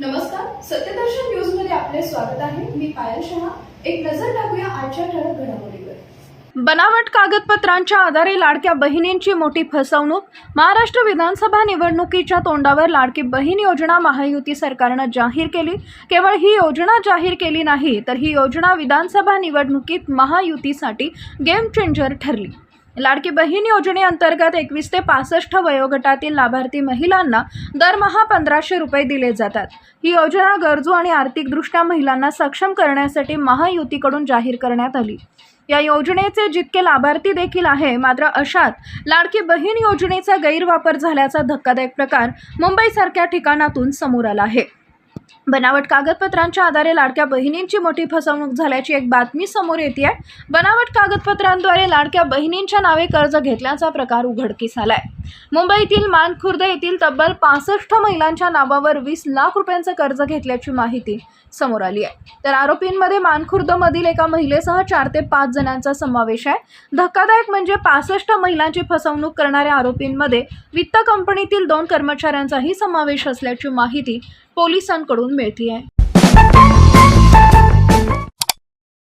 नमस्कार सत्यदर्शन न्यूजमध्ये आपले स्वागत आहे. मी पायल शहा. एक नजर टाकूया आजच्या ठळक घडामोडीवर. बनावट कागदपत्रांच्या आधारे लाडक्या बहिणींची मोठी फसवणूक. महाराष्ट्र विधानसभा निवडणुकीच्या तोंडावर लाडकी बहीण योजना महायुती सरकारनं जाहीर केली. केवळ ही योजना जाहीर केली नाही तर ही योजना विधानसभा निवडणुकीत महायुतीसाठी गेम चेंजर ठरली. लाडकी बहीण योजनेअंतर्गत एकवीस ते पासष्ट वयोगटातील लाभार्थी महिलांना दरमहा पंधराशे रुपये दिले जातात. ही योजना गरजू आणि आर्थिकदृष्ट्या महिलांना सक्षम करण्यासाठी महायुतीकडून जाहीर करण्यात आली. या योजनेचे जितके लाभार्थी देखील आहे मात्र अशात लाडकी बहीण योजनेचा गैरवापर झाल्याचा धक्कादायक प्रकार मुंबईसारख्या ठिकाणातून समोर आला आहे. बनावट कागदपत्रांच्या आधारे लाडक्या बहिणींची मोठी फसवणूक झाल्याची एक बातमी समोर येते आहे बनावट कागदपत्रांद्वारे लाडक्या बहिणींच्या नावे कर्ज घेतल्याचा प्रकार उघडकीस आलाय. मुंबईतील मानखुर्द येथील तब्बल पासष्ट महिलांच्या नावावर वीस लाख रुपयांचं कर्ज घेतल्याची माहिती समोर आली आहे. तर आरोपींमध्ये मानखुर्दमधील एका महिलेसह चार ते पाच जणांचा समावेश आहे. धक्कादायक म्हणजे पासष्ट महिलांची फसवणूक करणाऱ्या आरोपींमध्ये वित्त कंपनीतील दोन कर्मचाऱ्यांचाही समावेश असल्याची माहिती पोलिसांकडून मिळते आहे